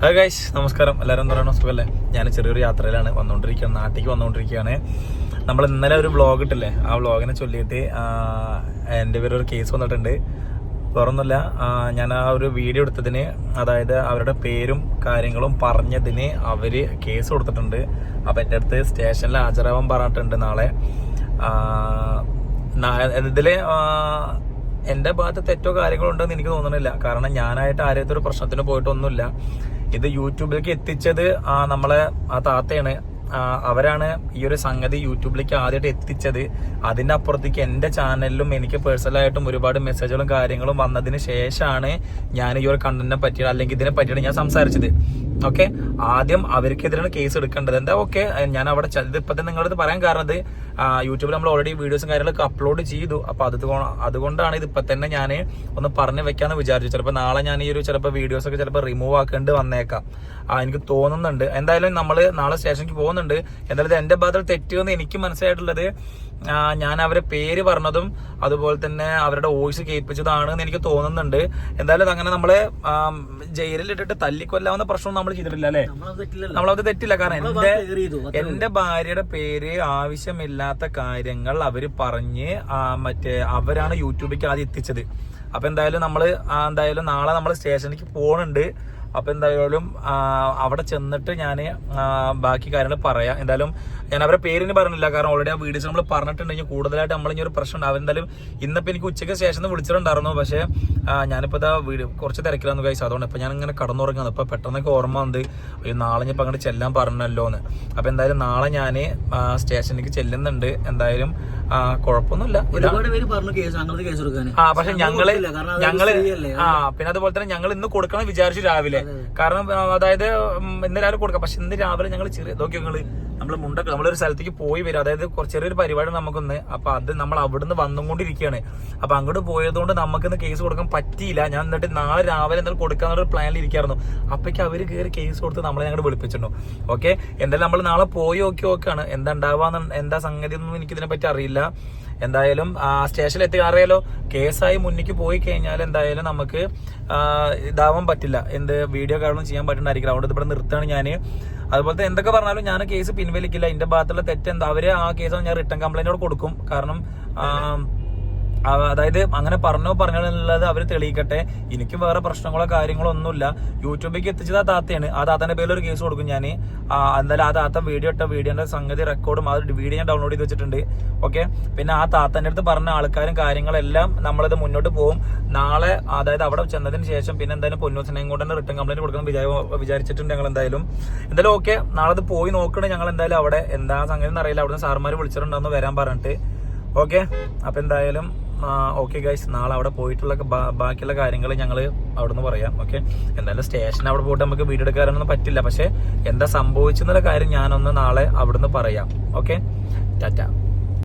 Hi guys നമസ്കാരം. എല്ലാവരും എന്താ പറയുക? സുഖമല്ലേ ഞാൻ ചെറിയൊരു യാത്രയിലാണ് വന്നുകൊണ്ടിരിക്കുകയാണ്. നാട്ടിലേക്ക് വന്നുകൊണ്ടിരിക്കുകയാണ്. നമ്മൾ ഇന്നലെ ഒരു വ്ളോഗ് ഇട്ടില്ലേ? ആ വ്ളോഗിനെ ചൊല്ലിയിട്ട് എന്റെ പേര് ഒരു കേസ് വന്നിട്ടുണ്ട്. വേറൊന്നുമില്ല ഞാൻ ആ ഒരു വീഡിയോ എടുത്തതിന് അതായത് അവരുടെ പേരും കാര്യങ്ങളും പറഞ്ഞതിന് അവർ കേസ് കൊടുത്തിട്ടുണ്ട്. അപ്പം എന്റെ അടുത്ത് സ്റ്റേഷനിൽ ഹാജരാവാൻ പറഞ്ഞിട്ടുണ്ട് നാളെ. ഇതിൽ എന്റെ ഭാഗത്ത് തെറ്റോ കാര്യങ്ങളോ ഉണ്ടെന്ന് എനിക്ക് തോന്നണില്ല കാരണം ഞാനായിട്ട് ആരോഗ്യത്തിൽ പ്രശ്നത്തിന് പോയിട്ടൊന്നുമില്ല. ഇത് യൂട്യൂബിലേക്ക് എത്തിച്ചത് ആ നമ്മളെ ആ താത്തയാണ്. അവരാണ് ഈ ഒരു സംഗതി യൂട്യൂബിലേക്ക് ആദ്യമായിട്ട് എത്തിച്ചത്. അതിന്റെ അപ്പുറത്തേക്ക് എന്റെ ചാനലിലും എനിക്ക് പേഴ്സണലായിട്ടും ഒരുപാട് മെസ്സേജുകളും കാര്യങ്ങളും വന്നതിന് ശേഷമാണ് ഞാൻ ഈ ഒരു കണ്ടന്റിനെ പറ്റിയിട്ട് അല്ലെങ്കിൽ ഇതിനെ പറ്റിയിട്ട് ഞാൻ സംസാരിച്ചത്. ഓക്കെ? ആദ്യം അവർക്കെതിരാണ് കേസ് എടുക്കേണ്ടത്. എന്താ ഓക്കെ? ഞാൻ അവിടെ ഇപ്പൊ തന്നെ നിങ്ങളടുത്ത് പറയാൻ കാരണം യൂട്യൂബിൽ നമ്മൾ ഓൾറെഡി വീഡിയോസും കാര്യങ്ങളൊക്കെ അപ്ലോഡ് ചെയ്തു. അപ്പൊ അത് അതുകൊണ്ടാണ് ഇത് തന്നെ ഞാൻ ഒന്ന് പറഞ്ഞു വെക്കാന്ന് വിചാരിച്ചു. ചിലപ്പോൾ നാളെ ഞാൻ ഈ ഒരു ചിലപ്പോൾ വീഡിയോസ് ഒക്കെ ചിലപ്പോൾ റിമൂവ് ആക്കേണ്ടി വന്നേക്കാം. എനിക്ക് തോന്നുന്നുണ്ട്. എന്തായാലും നമ്മൾ നാളെ സ്റ്റേഷനിലേക്ക് പോകുന്നുണ്ട്. എന്തായാലും ഇത് എന്റെ ഭാഗത്തിൽ തെറ്റിയെന്ന് എനിക്ക് മനസ്സിലായിട്ടുള്ളത് ഞാൻ അവരെ പേര് പറഞ്ഞതും അതുപോലെ തന്നെ അവരുടെ വോയിസ് കേൾപ്പിച്ചതാണ് എന്ന് എനിക്ക് തോന്നുന്നുണ്ട്. എന്തായാലും അങ്ങനെ നമ്മളെ ജയിലിൽ ജയിലിലിട്ടിട്ട് തല്ലിക്കൊല്ലാവുന്ന പ്രശ്നം നമ്മൾ ചെയ്തിട്ടില്ല അല്ലേ? നമ്മളത് തെറ്റില്ല. കാരണം എന്റെ എന്റെ ഭാര്യയുടെ പേര് ആവശ്യമില്ലാത്ത കാര്യങ്ങൾ അവർ പറഞ്ഞ് മറ്റേ അവരാണ് യൂട്യൂബിലേക്ക് ആദ്യം എത്തിച്ചത്. അപ്പൊ എന്തായാലും നമ്മൾ എന്തായാലും നാളെ നമ്മൾ സ്റ്റേഷനിലേക്ക് പോണുണ്ട്. അപ്പൊ എന്തായാലും അവിടെ ചെന്നിട്ട് ഞാൻ ബാക്കി കാര്യങ്ങൾ പറയാം. എന്തായാലും ഞാൻ അവരുടെ പേരിന് പറഞ്ഞില്ല കാരണം ഓൾറെഡി ആ വീഡിയോസ് നമ്മൾ പറഞ്ഞിട്ടുണ്ടെങ്കിൽ കൂടുതലായിട്ട് നമ്മൾ ഇനി ഒരു പ്രശ്നം ഉണ്ടാവും എന്തായാലും ഇന്നിപ്പോ എനിക്ക് ഉച്ചയ്ക്ക് ശേഷം വിളിച്ചിട്ടുണ്ടായിരുന്നു. പക്ഷേ ആ, ഞാനിപ്പോ ഇതാ വീട് കുറച്ച് തിരക്കിലാന്ന് കഴിച്ചു അതുകൊണ്ട് ഇപ്പൊ ഞാൻ ഇങ്ങനെ കടന്നുറങ്ങുന്നത് ഇപ്പൊ പെട്ടെന്നൊക്കെ ഓർമ്മ ഉണ്ട് നാളെ ഞാൻ അങ്ങോട്ട് ചെല്ലാൻ പറഞ്ഞല്ലോ എന്ന്. അപ്പൊ എന്തായാലും നാളെ ഞാൻ സ്റ്റേഷനിലേക്ക് ചെല്ലുന്നുണ്ട്. എന്തായാലും കുഴപ്പമൊന്നുമില്ല. ആ പക്ഷെ ഞങ്ങൾ ഞങ്ങൾ ആ പിന്നെ അതുപോലെ തന്നെ ഞങ്ങൾ ഇന്ന് കൊടുക്കണം വിചാരിച്ചു രാവിലെ. കാരണം അതായത് ഇന്ന് രാവിലെ കൊടുക്കാം. പക്ഷെ ഇന്ന് രാവിലെ ഞങ്ങൾ ചെറിയ നോക്കി ഞങ്ങൾ നമ്മൾ മുണ്ടൊക്കെ നമ്മളൊരു സ്ഥലത്തേക്ക് പോയി വരും. അതായത് കുറച്ച് ചെറിയൊരു പരിപാടി നമുക്കൊന്ന്. അപ്പൊ അത് നമ്മൾ അവിടുന്ന് വന്നുകൊണ്ടിരിക്കുകയാണ്. അപ്പൊ അങ്ങോട്ട് പോയതുകൊണ്ട് നമുക്കിന്ന് കേസ് കൊടുക്കാൻ പറ്റിയില്ല. ഞാൻ എന്നിട്ട് നാളെ രാവിലെ എന്തായാലും ഒരു പ്ലാനിൽ ഇരിക്കായിരുന്നു. അപ്പൊക്ക് അവർ കയറി കേസ് കൊടുത്ത് നമ്മളെ ഞങ്ങൾ വിളിപ്പിച്ചിട്ടുണ്ടോ ഓക്കെ എന്തായാലും നമ്മൾ നാളെ പോയി നോക്കി നോക്കാണ്. എന്താ ഉണ്ടാവാന്ന് എന്താ സംഗതി ഒന്നും എനിക്ക് ഇതിനെ പറ്റി അറിയില്ല. എന്തായാലും ആ സ്റ്റേഷനിൽ എത്തി അറിയാലോ കേസായി മുന്നിക്ക് പോയി കഴിഞ്ഞാൽ എന്തായാലും നമുക്ക് ഇതാവാൻ പറ്റില്ല. എന്ത് വീഡിയോ കാര്യങ്ങളും ചെയ്യാൻ പറ്റുന്നതായിരിക്കില്ല അതുകൊണ്ട് ഇവിടെ നിർത്താണ് ഞാൻ അതുപോലത്തെ എന്തൊക്കെ പറഞ്ഞാലും ഞാൻ കേസ് പിൻവലിക്കില്ല. എന്റെ ഭാഗത്തുള്ള തെറ്റ് എന്താ അവർ ആ കേസ് ഞാൻ റിട്ടേൺ കംപ്ലൈന്റോട് കൊടുക്കും. കാരണം അതായത് അങ്ങനെ പറഞ്ഞോ പറഞ്ഞോ എന്നുള്ളത് അവർ തെളിയിക്കട്ടെ. എനിക്ക് വേറെ പ്രശ്നങ്ങളോ കാര്യങ്ങളോ ഒന്നുമില്ല. യൂട്യൂബിലേക്ക് എത്തിച്ചത് ആ താത്തയാണ്. ആ താത്തന്റെ പേരിൽ ഒരു കേസ് കൊടുക്കും ഞാൻ എന്തായാലും ആ താത്ത വീഡിയോ ഇട്ട വീഡിയോന്റെ സംഗതി റെക്കോർഡും ആ വീഡിയോ ഞാൻ ഡൗൺലോഡ് ചെയ്ത് വെച്ചിട്ടുണ്ട്. ഓക്കെ പിന്നെ ആ താത്തന്റെ അടുത്ത് പറഞ്ഞ ആൾക്കാരും കാര്യങ്ങളെല്ലാം നമ്മളിത് മുന്നോട്ട് പോകും നാളെ അതായത് അവിടെ ചെന്നതിന് ശേഷം പിന്നെ എന്തായാലും പൊന്നൂസിനെയും കൊണ്ട് തന്നെ റിട്ടേൺ കംപ്ലൈന്റ് കൊടുക്കണം വിചാരിച്ചിട്ടുണ്ട് ഞങ്ങൾ എന്തായാലും. എന്തായാലും ഓക്കെ നാളെ അത് പോയി നോക്കണം ഞങ്ങൾ എന്തായാലും അവിടെ. എന്താ സംഗതി എന്നറിയില്ല അവിടുന്ന് സാർമാർ വിളിച്ചിട്ടുണ്ടെന്ന് വരാൻ പറഞ്ഞിട്ട്. ഓക്കെ അപ്പൊ എന്തായാലും ഓക്കെ ഗൈസ് നാളെ അവിടെ പോയിട്ടുള്ള ബാക്കിയുള്ള കാര്യങ്ങൾ ഞങ്ങൾ അവിടെ നിന്ന് പറയാം ഓക്കെ എന്തായാലും സ്റ്റേഷൻ അവിടെ പോയിട്ട് നമുക്ക് വീഡിയോ എടുക്കാനൊന്നും പറ്റില്ല. പക്ഷെ എന്താ സംഭവിച്ചെന്നുള്ള കാര്യം ഞാനൊന്ന് നാളെ അവിടുന്ന് പറയാം ഓക്കെ ടാറ്റ